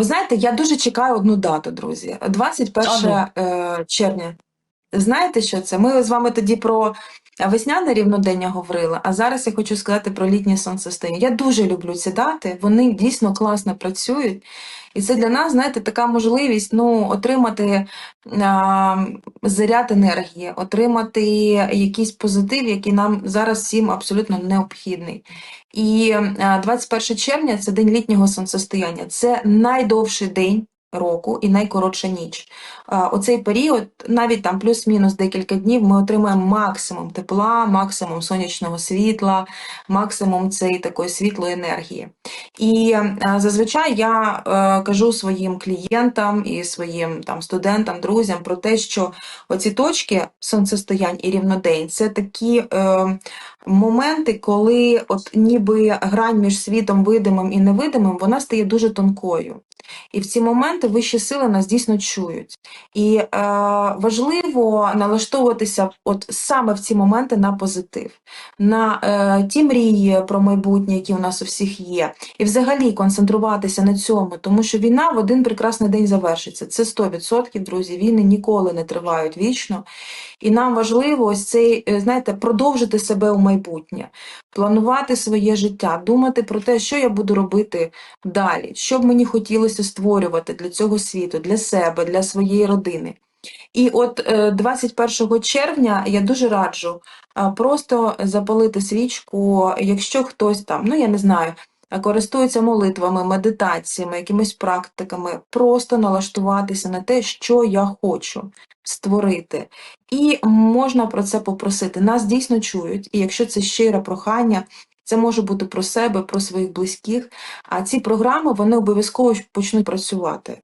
Ви знаєте, я дуже чекаю одну дату, друзі. 21 Ану. е, червня. Знаєте, що це? Ми з вами тоді про весняне рівнодення говорили, а зараз я хочу сказати про літнє сонцестояння. Я дуже люблю ці дати, вони дійсно класно працюють. І це для нас, знаєте, така можливість ну, отримати а, заряд енергії, отримати якийсь позитив, який нам зараз всім абсолютно необхідний. І а, 21 червня це день літнього сонцестояння. Це найдовший день. Року і найкоротша ніч. Оцей період, навіть там плюс-мінус декілька днів, ми отримаємо максимум тепла, максимум сонячного світла, максимум цієї такої світлої енергії. І е, зазвичай я е, кажу своїм клієнтам і своїм там студентам, друзям про те, що оці точки сонцестоянь і рівнодень це такі е, моменти, коли от ніби грань між світом видимим і невидимим, вона стає дуже тонкою. І в ці моменти вищі сили нас дійсно чують. І е, важливо налаштовуватися от саме в ці моменти на позитив, на е, ті мрії про майбутнє, які у нас у всіх є, і взагалі концентруватися на цьому, тому що війна в один прекрасний день завершиться. Це 100%, друзі. Війни ніколи не тривають вічно. І нам важливо ось цей, е, знаєте, продовжити себе у майбутнє, планувати своє життя, думати про те, що я буду робити далі, що б мені хотілося створювати для цього світу, для себе, для своєї родини. І от е, 21 червня я дуже раджу просто запалити свічку, якщо хтось там, ну я не знаю, а, користується молитвами, медитаціями, якимись практиками, просто налаштуватися на те, що я хочу створити. І можна про це попросити. Нас дійсно чують, і якщо це щире прохання, це може бути про себе, про своїх близьких. А ці програми вони обов'язково почнуть працювати.